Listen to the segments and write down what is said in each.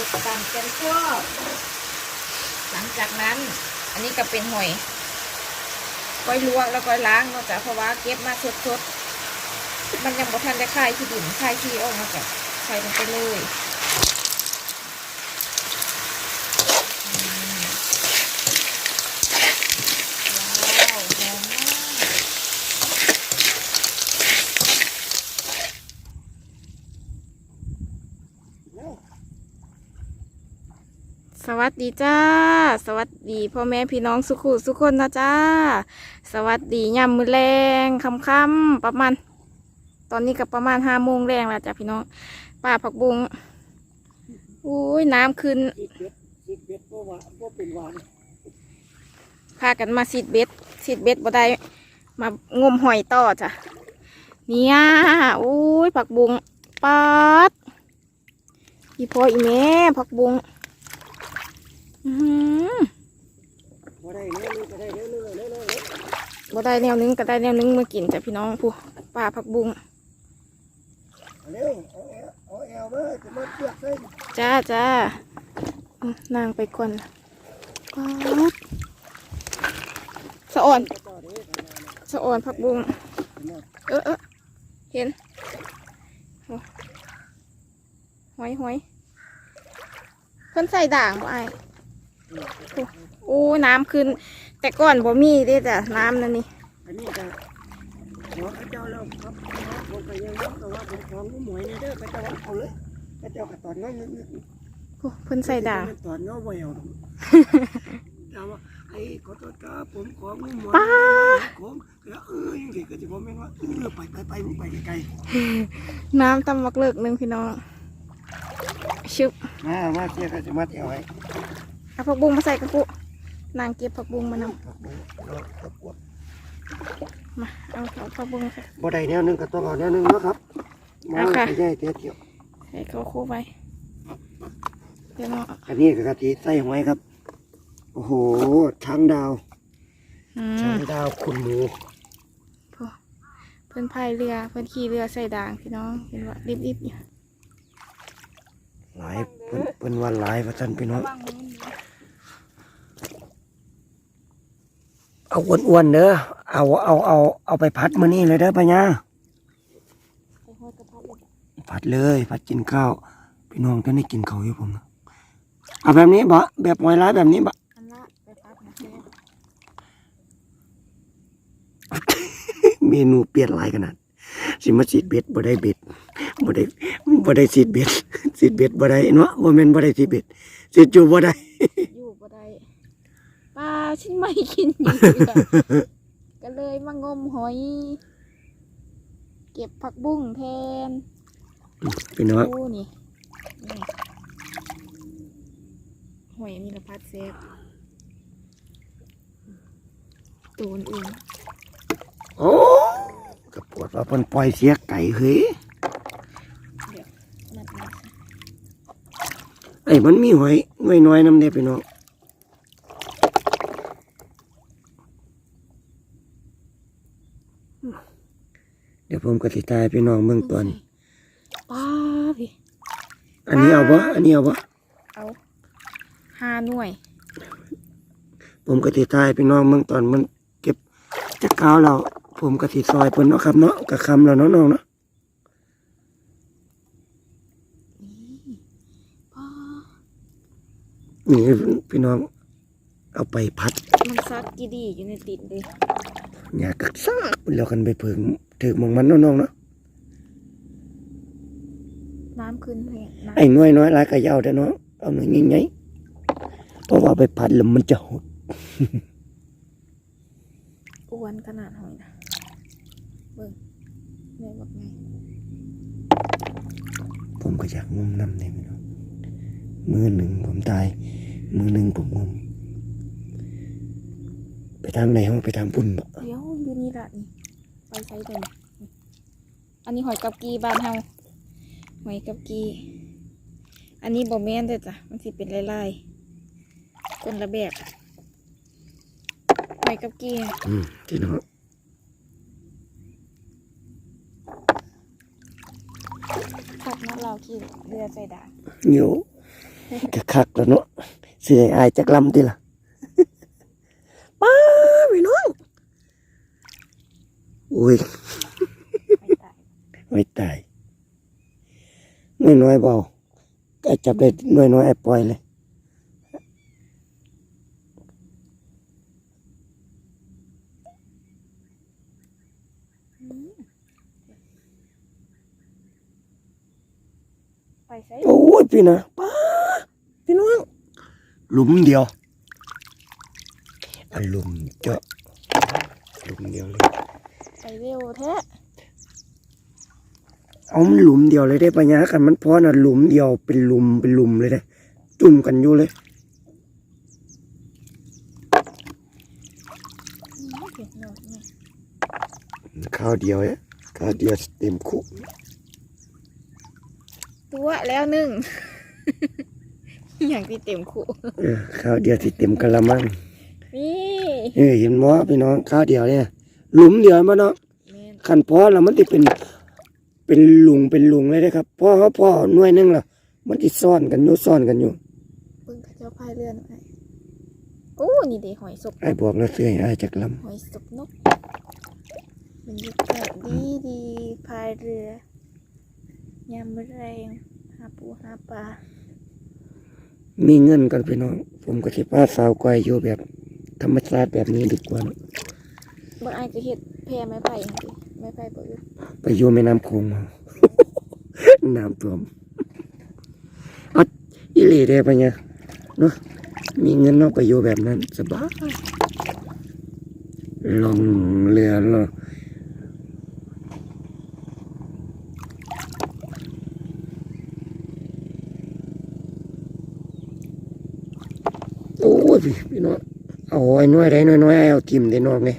สูตรตามใจชอบหลังจากนั้น อันนี้ก็เป็นหอยก้อยลวกแล้วก้อยล้างเนาะจ้ะเพราะว่าเก็บมาสดๆมันยังบ่ทันได้คายที่ดินคายที่ออกมาจ้ะใส่ลงไปเลยอืมว้าวหอมมาก สวัสดีจ้า สวัสดีพ่อแม่พี่น้องสุขุสุขคนนะจ้า สวัสดียามมือแรงค่ำๆประมาณ ตอนนี้ก็ประมาณห้าโมงแรงแล้วจ้ะพี่น้องป้าผักบุงอุ้ยน้ำขึ้นพาะว่าเพราะเป็นหวานพากันมาสิดเบ็ดสิดเบ็ดบ่ได้มางมหอยต่อจ้ะเนี่ยอุ้ยผักบุงปัดอีพ่ออีแม่ผักบุง บ่ได้แนวหนึงก็ได้แนวหนึงมากินจ้ะพี่น้องผู้ป่าผักบุ้งเร็วเอวเอวบ้างจะไม่เบียดกันจ้าจ้านางไปก่อนป๊าดสะอ่อนสะอ่อนผักบุ้งเออเออเห็นโอ้หอยหอยเพิ่นใส่ด่างบ่ไอ อ้น้ำขึ้น แต่ก่อนบ่มีเด้จ้ะน้ำนั่นนี่อันนี้ก็ขอพระเจ้าแล้วครับผมก็ยังรับแต่ว่าผมของหมวยนี่เด้อพระเจ้าว่าเอาเลยพระเจ้าก็ตอนน้อยนึงโอ้เพิ่นใส่ด่างตอนน้อยบ่เอาแต่ว่าไอ้ขอโทษครับผมของหมวยผมแล้วเออยังสิก็จะผมเป็นว่าเออไปไปไปมึงไปไกลน้ำตำบักเลิกหนึ่งพี่น้องชึบๆมามาเสียก็จะมาเที่ยวไว้ เอาผักบุ้งมาใส่กระปุกนางเก็บผักบุ้งมานผักบุ้งเราตะกวดำมาเอาเอาผักบุ้งใส่บ่ได้แนวหนึงก็ต้องเอาแนวหนึงเนาะครับมาเอาค่ะ ไปได้เที่ยวเที่ยวใส่เข้าคู่ไปเดี๋ยวเนาะอันนี้ก็กะทิใส่หอยครับ โอ้โหช้างดาวอืช้ามงดาวคุณหมูพอเพิ่นพายเรือเพิ่นขี่เรือใส่ด่างพี่น้องเห็นว่าริบๆอยู่หลายเพิ่นเพิ่นว่าหลายว่าท่านพี่น้อง บ้างมือนี้ เอาอ้วนๆเด้อเอาเอาเอาเอาไปพัดมือนี้เลยเด้อปัญญาใส่หอยกระพัดเลยผัดกินข้าวพี่น้องก็ได้กินข้าวอยู่ผมเอาแบบนี้บ่แบบหอยร้ายแบบนี้บะไปะเมนูเปลี่ยนลายขนาดสิมาสีดเบ็ดบ่ได้เบ็ดบ่ได้บ่ได้สีดเบ็ดสีดเบ็ดบ่ได้เนาะบ่แม่นบ่ได้สีดเบ็ดสีดจูบบ่ได้ ปลาฉันไม่กินอยู่อะก็เลยมางมหอย เก็บผักบุ้งแทนพี่น้องดูนี่นี่หอยมีละพัดเซฟตูนอื่นโอ้กระปวดว่าเพิ่นปล่อยเสียไก่เฮ้ยเดี๋ยวนัดนัดไอ้มันมีหอยน้อยๆนำเด้พี่น้อง เดี๋ยวผมก็สิตายพี่น้องเมืองตอนป้าพี่อันนี้เอาบ่อันนี้เอาบ่เอาห้าหน่วย ผมก็สิตายพี่น้องเมืองตอนมันเก็บจักกาวเราผมก็สิซอยเพิ่นเนาะครับเนาะก็คำแล้วเนาะน้องเนาะป้านี่พี่น้องเอาไปพัด มันซัดกีดีอยู่ในติดเลยอย่ากักซ่าแล้วกันไปเพิ่ง ถึกหมองมันเนาะน้องเนาะน้ำขึ้นเลยน้ไอ้น้อยน้อยหลายก็อยาวแต่เนาะเอาหน่อยยิ่งใหญ่เพราะว่าไปพัดแล้วมันจะหดำอ้วนขนาดหอยนะเบิ่งแม่บอกไงผมก็อยากงมน้ำในพี่น้องมือหนึ่งผมตาย มือหนึ่งผมงมไปทางไหนห้องไปทางปุ่นบ่เดี๋ยวอยู่นี่ละนี่ ไปใช้เป็นอันนี้หอยกับกีบ้านเฮาหอยกับกี อันนี้บ่แม่นเด้อจ้ะมันสิเป็นลายๆคนละแบบหอยกับกีอืมพี่น้องขับนักเราขี่เรือใส่ด่างเดี๋ยวก็คักแล้วเนาะเสียอายจักลำติล่ะ ป้าพี่น้อง อุ้ยไม่ตายไม่ตายน้อยน้อยๆเบาไอ้จับได้น้อยน้อยๆไอ้ปล่อยเลยไปใส่โอ้ยพี่นะป้าพี่น้องหลุมเดียวอันหลุมเจาะหลุมเดียวเลยไป เร็วแท้เอามันหลุมเดียวเลยได้ปัญญากันมันพอน่ะหลุมเดียวเป็นหลุมเป็นหลุมเลยได้จุ่มกันอยู่เลยอืมเผ็ดหน่อยนี่ข้าวเดียวเนี่ยข้าวเดียวเต็มคุกตัวแล้วหนึ่งอย่างที่เต็มขู่เออข้าวเดียวที่เต็มกะละมังนี่เออเห็นมั้พี่น้องข้าวเดียวเนี่ย หลุมเดียวมาเนาะแม่นขันพอแล้วมันจะเป็นเป็นหลุงเป็นหลุงเลยนะครับพอเขาพอหน่วยหนึงล่ะ มันจะซ่อนกันอยู่ซ่อนกันอยู่เบิ่งเขาเจ้าพายเรือหน่อยโอ้นี่เด้หอยศพไอ้บอกแล้วเสื้อไอ้จักลหอยศพนกบรรยากาศดีดีพายเรือยามมื้อแรงหาปูหาปลาำมีเงินกันพี่น้อง ผมก็สิพาสาวก้อยอยู่แบบธรรมชาติแบบนี้ดีกว่า เนอะบ่อายจะเฮ็ดแพไม้ไผ่ไม้ไผ่บ่อยู่ไปอยู่แม่น้ำโขงน้ำท่วมเอาอีหลีได้ปะเนี่ยเนาะมีเงินนาะไปอยู่แบบนั้นสบายลงเรือเนาะโอ้ยพี่น้องเอาไอ้น้อยได้น้อยน้อยๆเอาทิมได้น้องเน้อย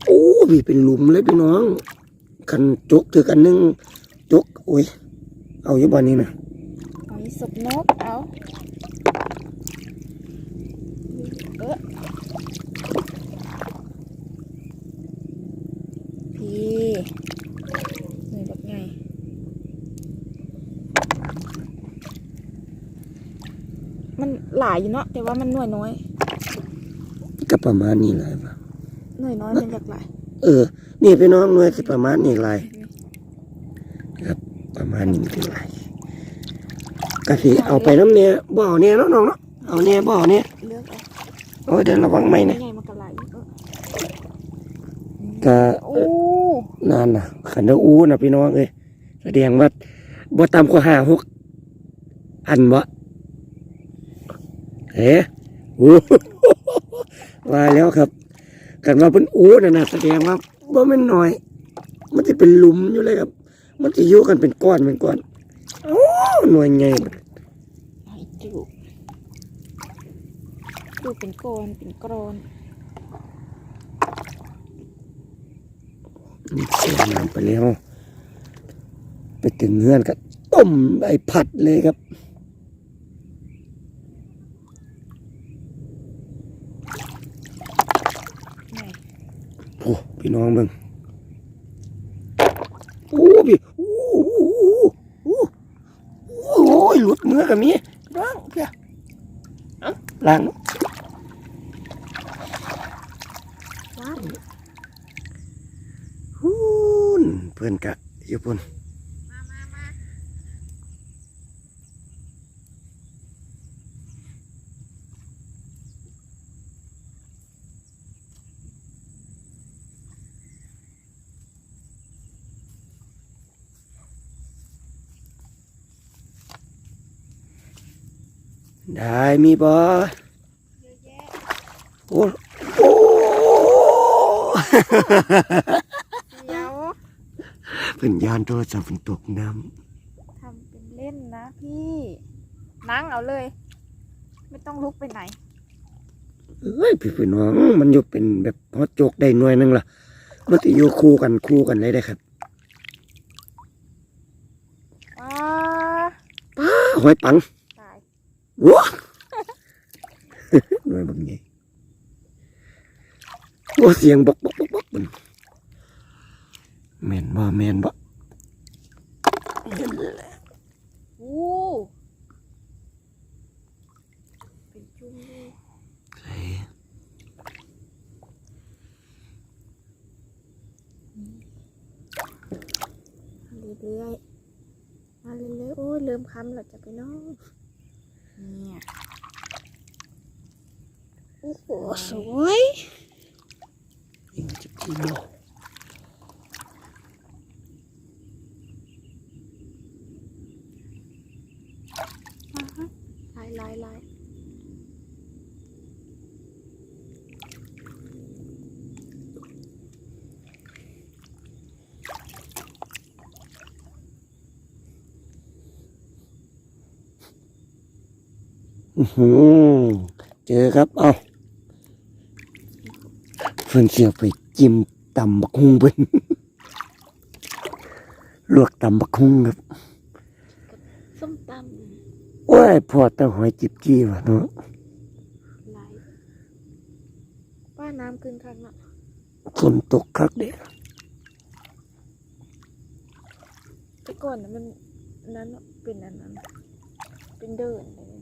นนี้เบาบ่หอยกี้เปล่าผัดบ่แซ่บผัดบ่แซ่บแซ่บอยู่แต่เก่าก็กินหอยกี้ให้เราอยู่บ้านมันหันหยาบโอ้พี่เป็นหลุมเลยพี่น้องคันจกถือกันหนึงจกโอ้ย เอาอยู่บ่นี้นะๆหอยศพนกเอาเออพี่เหนื่อยแบบไงมันหลายอยู่เนาะแต่ว่ามันหน่วยน้อยก็ประมาณนี้แหละครับ หน่วยน้อยมันอยากหลายเออ นี่พี่น้องหน่วยสิประมาณนี้หลายครับ ประมาณนี้คือหลายก็สิเอาไปน้ำเนี่ยบ่เอาเนี่ยเนาะน้องเนาะเอาเนี่ยบ่เอาเนี่ยเลือกเอาโอ้ยเดี๋ยวระวังไหมเนี่ยใหญ่มันก็หลายอยู่เออก็โอ้นั่นน่ะขันดอู้น่ะพี่น้องเอ้ยแสดงว่าบ่ต่ำกว่าห้าหกอันบ่เฮ้โอ้ว่าแล้วครับ กันว่าเป็นอู้น่ะนะแสดงว่าบ่แม่นน้อย มันจะเป็นหลุมอยู่เลยครับ มันจะอยู่กันเป็นก้อนเป็นก้อนโอ้หน่วยใหญ่หอยจุกดูเป็นโกนเป็นกรอนนี่เสียน้ำไปแล้ว ไปถึงเงื่อนก็ต้มไอ้ผัดเลยครับ ไหน โอ้ พี่น้องเบิ่งโอ้พี่โอ้โอ้โอ้โอ้โอ้ยหลุดมือกับมีร่างเพียเอ้าล้างว้าวฮู้นเพื่อนกะอยู่พุ่น ได้มีบ่เยอะแยะโอ้โอ้เดี๋ยวเป็นยานโทรศัพท์ฝนตกน้ทำเป็นเล่นนะพี่นั่งเอาเลย ไม่ต้องลุกไปไหนเอ้ยพี่พี่น้องมันอยู่เป็นแบบพอโจกได้หน่วยหนึงล่ะ มันจะอยู่คู่กันคู่กันเลยได้ครับอ้าป้าหอยปังตาย ว้าหน่วยบางไงว่าเสียงบกบกบกบกมันแม่นบ่แม่นบ่อู้เป็นจุ่มเลยใส่เรื่อยๆมาเรื่อยๆโอ้ยเริ่มค้ำแล้วจะไปน้อง เนี่ย โอ้โห สวยยิงจิบจีบ่อ่าฮะลายลายลาย อื้อหือ เจอครับ เอาเพิ่นเสียไปจิ้มตำบักฮุงเพิ่นลวกตำบักฮุงครับส้มตโอ้ยพอแต่หอยจิบจี้ว่ะเนาะำลายว่าน้ำขึ้นข้างเนาะฝนตกคักเด้แต่ก่อนนะมันนั้นเนอะเป็นอันนั้น เป็นเดินเลย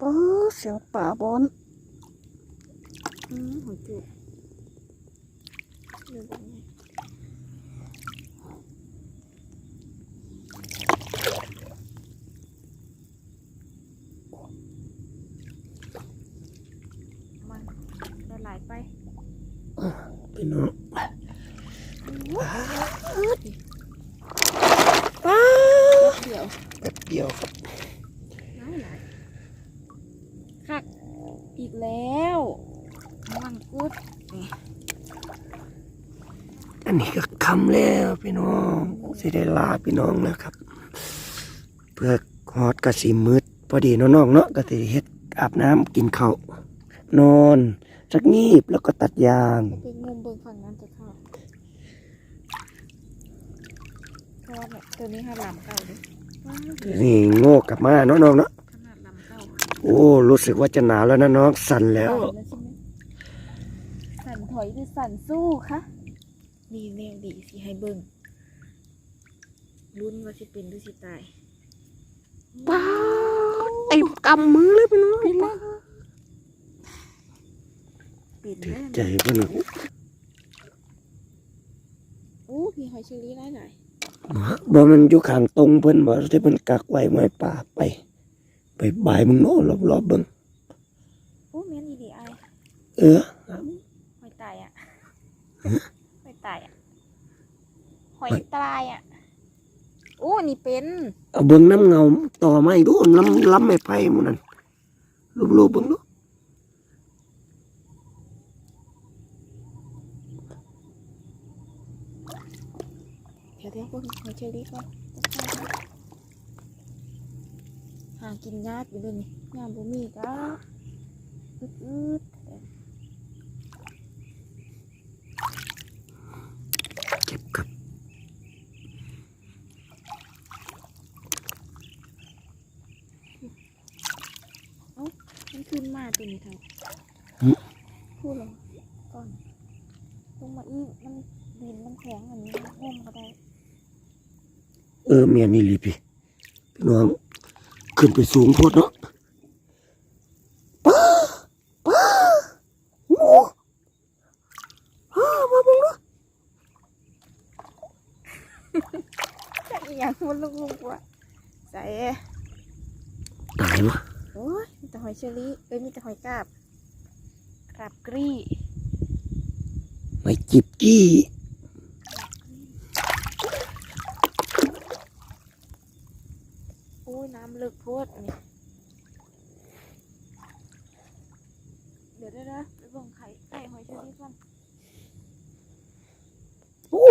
ป้าเสียงป่าบอนอืมหัวจุกเดินแบบนี้มันละลายไป พี่น้อง ป้าเดี๋ยว แป๊บเดียวครับ น้ำไหลคักอีกแล้วมังกุดนี่ อันนี้ก็คำแล้วพี่น้อง สิได้ลาพี่น้องแล้วครับ เพื่อฮอดกะสิมืดพอดีน้องๆเนาะก็สิเฮ็ดอาบน้ำกินข้าวนอนสักงีบแล้วก็ตัดยางไปงมเบิ่งฝั่งนั้นจะเข้าเพราะว่าแบบตัวนี้ห้าลำเก่าเลยว้าวนี่โง่กลับมาเนาะน้องเนาะขนาดลำเก่าโอ้รู้สึกว่าจะหนาวแล้วนะน้องสั่นแล้ว สั่นแล้วใช่ไหมสั่นถอยหรือสั่นสู้คะดีแนวดีสิให้เบิ่ง ลุ้นว่าสิเป็นหรือสิตายป้าไอ้กำมือเลยพี่น้องปิดแล้วปิดแล้วใจพี่น้องโอ้พี่หอยเชอรี่หลายหลายบ่มันอยู่ข้างตรงเพิ่นบ่ที่เพิ่นกักไว้ไม้ป่าไป ไปบ่ายมึงโน่รอบๆเบิ่งโอ้แม่นอีดีไอเออหอยตายอะหอยตายอะหอยตายอะ โอ้นี่เป็นเอาเบิ่งน้ำเงาต่อไม้ดูล้ำล้ำไม้ไผ่หมันนั่นรูปๆเบิ่งดูเดี๋ยวเดี๋ยวพวกหอยเชอรี่ก่อนหากินยากอยู่เลยนี่ยามบ่มีก็อืดๆ เก็บครับ มันขึ้นมา ตัวนี้เท่าพูดหรอก่อนลงมาอีกมันดินมันแข็งอันนี้งมก็ได้ เออเมียนี่ลีพี่พี่น้องขึ้นไปสูงโพดเนาะป้าป้าโอ้อ้ามาเบิ่งดู จะอีหยังมันลุกลุกว่ะใส่ ตายวะ โอ้ยมีแต่หอย เชอรี่เอ้ยมีแต่หอยกาบกราบกรี้ไม่จิบจี้โอ้ยน้ำลึกโพดอันนี้เดี๋ยวได้นะไปเบิ่งไข่ไก่หอยเชอรี่ก่อนโอ้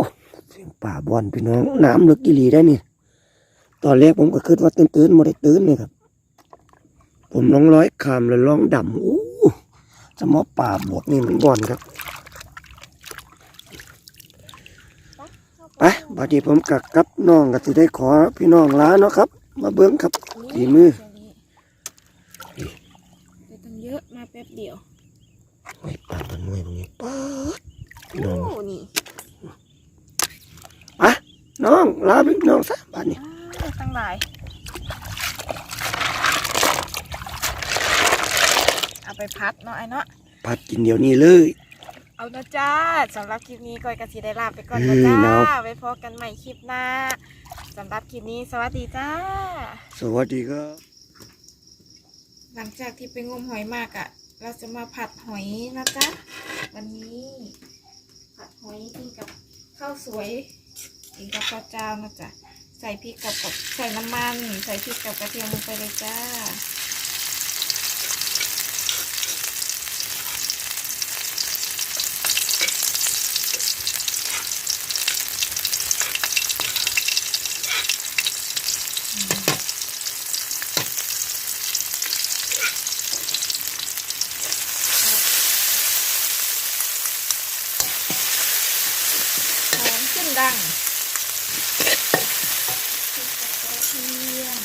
เสียงป่าบอนพี่น้องน้ำลึกอีหลีได้นี่ตอนแรกผมก็คิดว่าตื่นๆไม่ได้ตื่นเลยครับ ผมลองร้อยคำแล้วลองดำอู้สมอป่าบวกนี่มันบอนครับไปบัดนี้ผมกับกับน้องก็จะได้ขอพี่น้องลาเนาะครับ มาเบิ้งครับฝีมือได้ตั้งเยอะมาแป๊บเดียวไม่ป่ามันหน่วยตรงนี้ป๊าดพี่น้โอ้องนี่ไปน้องลาพี่น้องซะบัดนี้อ้าวตั้งหลาย เอาไปพัดเนาะไอ้เนาะผัดกินเดี๋ยวนี้เลย เอานะจ้าสำหรับคลิปนี้ก้อยกะสีได้ลาไปก่อนเฮ้นะยจ้าเนาะ ไว้พบกันใหม่คลิปหน้าสำหรับคลิปนี้สวัสดีจ้า สวัสดีครับ หลังจากที่ไปงมหอยมากอะ่ะเราจะมาผัดหอยนะจ๊ะวันนี้ ผัดหอยกินกับข้าวสวยกินกับข้าวเจ้านะจ๊ะใส่พริกกับกับใส่น้ำมัน ใส่พริกกับกระเทียมลงไปเลยจ้า หอมขึ้นดังพริกกับกระเทียม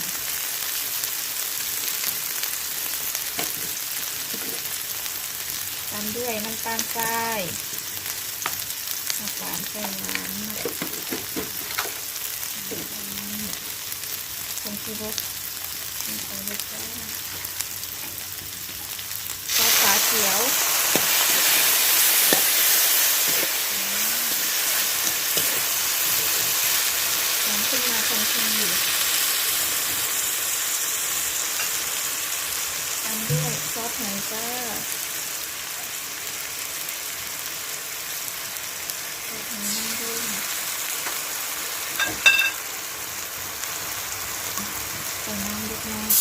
ตามด้วยน้ำตาลทรายน้ำหวานใส่หวานผงชูรสลงไปเลยจ้าซอสฝาเขียว หอมขึ้นมาทันทีตามด้วยซอสหอยจ้าซอสหอยนางรมใส่น้ำ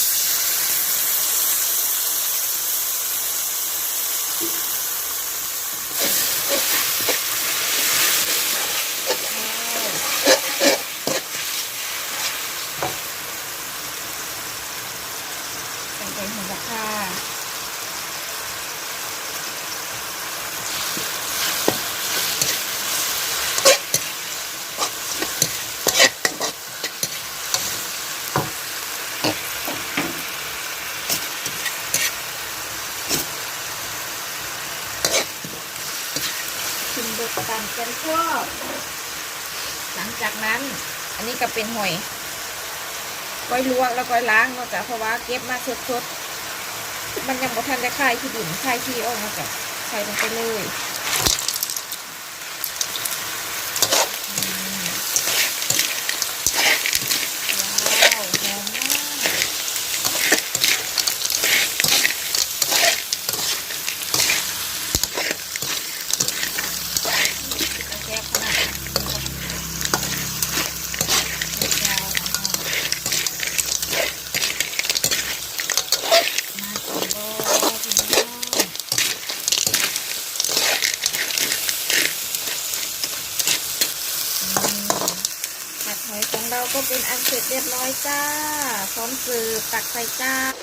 เล็กน้อยใส่ใบโหระพาชิมเบดตันกันชอบหลังจากนั้น อันนี้ก็เป็นหอยก้อยลวกแล้วก้อยล้างเนาะจ้ะเพราะว่าเก็บมาสดๆมันยังบ่ทันได้คายขี้ดินคายขี้ออกเนาะจ้ะใส่ลงไปเลยอืมว้าวหอมมากแซ่บขนาดนี้ยาวๆหอม มาก่อนบ่พี่น้องอืมผัดหอยของเราก็เป็นอันเสร็จ เรียบร้อยจ้า พร้อมเสิร์ฟตักใส่จาน